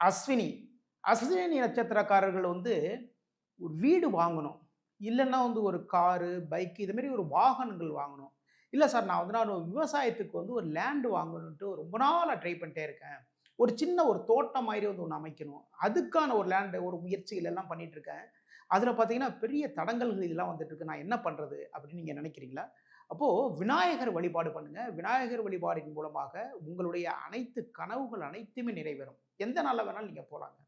அஸ்வினி. அஸ்வினி நட்சத்திரக்காரர்கள் வந்து ஒரு வீடு வாங்கணும். இல்லைன்னா வந்து ஒரு காரு பைக்கு இது மாதிரி ஒரு வாகனங்கள் வாங்கணும். இல்லை சார் நான் வந்து நான் விவசாயத்துக்கு வந்து ஒரு லேண்டு வாங்கணுன்ட்டு ரொம்ப நாளாக ட்ரை பண்ணிட்டே இருக்கேன். ஒரு சின்ன ஒரு தோட்டம் மாதிரி வந்து ஒன்று அமைக்கணும். அதுக்கான ஒரு லேண்டு ஒரு முயற்சிகள் எல்லாம் பண்ணிகிட்ருக்கேன் அதில் பார்த்தீங்கன்னா பெரிய தடங்கல்கள் இதெல்லாம் வந்துட்டு இருக்கு. நான் என்ன பண்ணுறது அப்படின்னு நீங்கள் நினைக்கிறீங்களா? அப்போது விநாயகர் வழிபாடு பண்ணுங்கள் விநாயகர் வழிபாடின் மூலமாக உங்களுடைய அனைத்து கனவுகள் அனைத்துமே நிறைவேறும். எந்த நாளில் வேணாலும் நீங்கள் போகலாங்க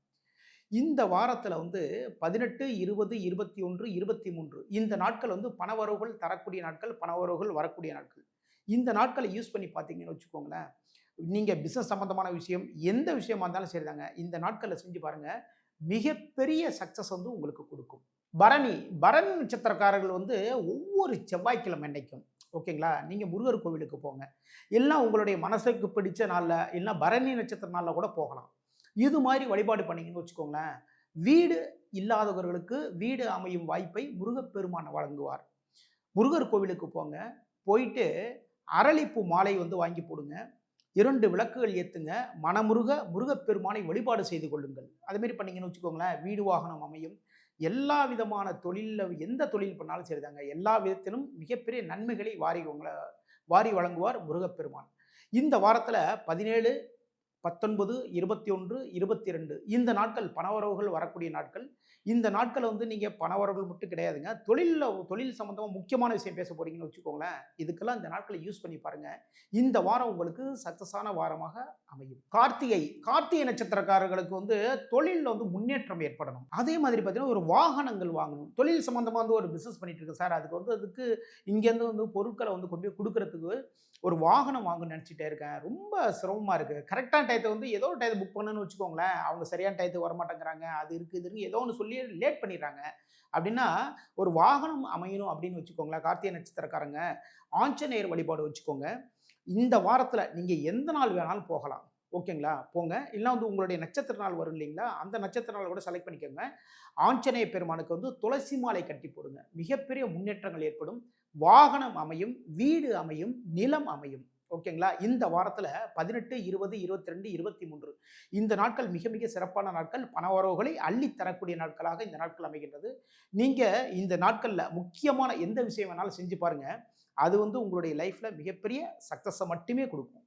இந்த வாரத்தில் வந்து பதினெட்டு இருபது இருபத்தி ஒன்று இருபத்தி மூன்று இந்த நாட்கள் வந்து பணவரவுகள் தரக்கூடிய நாட்கள் பணவரவுகள் வரக்கூடிய நாட்கள். இந்த நாட்களை யூஸ் பண்ணி பார்த்தீங்கன்னு வச்சுக்கோங்களேன். நீங்கள் பிஸ்னஸ் சம்மந்தமான விஷயம் எந்த விஷயமா இருந்தாலும் சரிதாங்க. இந்த நாட்களில் செஞ்சு பாருங்கள் மிகப்பெரிய சக்ஸஸ் வந்து உங்களுக்கு கொடுக்கும். பரணி பரணி நட்சத்திரக்காரர்கள் வந்து ஒவ்வொரு செவ்வாய்க்கிழமை அன்னைக்கும் ஓகேங்களா? நீங்கள் முருகர் கோவிலுக்கு போங்க. எல்லாம் உங்களுடைய மனசுக்கு பிடிச்ச நாளில் இல்லைன்னா பரணி நட்சத்திர நாளில் கூட போகலாம். இது மாதிரி வழிபாடு பண்ணீங்கன்னு வச்சுக்கோங்களேன். வீடு இல்லாதவர்களுக்கு வீடு அமையும் வாய்ப்பை முருகப்பெருமான் வழங்குவார். முருகர் கோவிலுக்கு போங்க. போயிட்டு அரளிப்பூ மாலை வந்து வாங்கி போடுங்க. இரண்டு விளக்குகள் ஏற்றுங்க மனமுருக முருகப்பெருமானை வழிபாடு செய்து கொள்ளுங்கள். அதுமாரி பண்ணீங்கன்னு வச்சுக்கோங்களேன். வீடு வாகனம் அமையும். எல்லா விதமான தொழிலில் எந்த தொழில் பண்ணாலும் சரிதாங்க. எல்லா விதத்திலும் மிகப்பெரிய நன்மைகளை வாரி உங்களை வாரி வழங்குவார் முருகப்பெருமான். இந்த வாரத்தில் பதினேழு பத்தொன்பது இருபத்தி ஒன்று இருபத்தி ரெண்டு இந்த நாட்கள் பணவரவுகள் வரக்கூடிய நாட்கள். இந்த நாட்கள் வந்து நீங்கள் பணவரவுகள் மட்டும் கிடையாதுங்க. தொழிலில் தொழில் சம்மந்தமாக முக்கியமான விஷயம் பேச போகிறீங்கன்னு வச்சுக்கோங்களேன். இதுக்கெல்லாம் இந்த நாட்களை யூஸ் பண்ணி பாருங்க. இந்த வாரம் உங்களுக்கு சக்ஸஸான வாரமாக அமையும். கார்த்திகை கார்த்திகை நட்சத்திரக்காரர்களுக்கு வந்து தொழிலில் வந்து முன்னேற்றம் ஏற்படணும். அதே மாதிரி பார்த்தீங்கன்னா ஒரு வாகனங்கள் வாங்கணும். தொழில் சம்மந்தமாக வந்து ஒரு பிஸ்னஸ் பண்ணிட்டு இருக்கு சார். அதுக்கு வந்து அதுக்கு இங்கேருந்து வந்து பொருட்களை வந்து கொண்டு போய் கொடுக்கறதுக்கு ஒரு வாகனம் வாங்கணும்னு நினச்சிட்டே இருக்கேன். ரொம்ப சிரமமாக இருக்குது கரெக்டாக டயத்தை வந்து ஏதோ ஒரு டயத்தை புக் பண்ணணும்னு வச்சுக்கோங்களேன். அவங்க சரியான டயத்துக்கு வர மாட்டேங்கிறாங்க அது இருக்குது இருக்குது ஏதோ ஒன்று சொல்லி லேட் பண்ணிடுறாங்க. அப்படின்னா ஒரு வாகனம் அமையணும் அப்படின்னு வச்சுக்கோங்களேன். கார்த்திகை நட்சத்திரக்காரங்க ஆஞ்சநேயர் வழிபாடு வச்சுக்கோங்க. இந்த வாரத்தில் நீங்கள் எந்த நாள் வேணாலும் போகலாம். ஓகேங்களா போங்க. இல்லை வந்து உங்களுடைய நட்சத்திர நாள் வரும் இல்லைங்களா? அந்த நட்சத்திர நாள் கூட செலக்ட் பண்ணிக்கோங்க. ஆஞ்சநேய பெருமானுக்கு வந்து துளசி மாலை கட்டி போடுங்க. மிகப்பெரிய முன்னேற்றங்கள் ஏற்படும். வாகனம் அமையும் வீடு அமையும் நிலம் அமையும். ஓகேங்களா? இந்த வாரத்தில் பதினெட்டு இருபது இருபத்தி ரெண்டு இருபத்தி மூன்று இந்த நாட்கள் மிக மிக சிறப்பான நாட்கள். பணவரவுகளை அள்ளி தரக்கூடிய நாட்களாக இந்த நாட்கள் அமைகின்றது. நீங்கள் இந்த நாட்களில் முக்கியமான எந்த விஷயம் வேணாலும் செஞ்சு பாருங்கள் அது வந்து உங்களுடைய லைஃப்பில் மிகப்பெரிய சக்ஸஸை மட்டுமே கொடுக்கும்.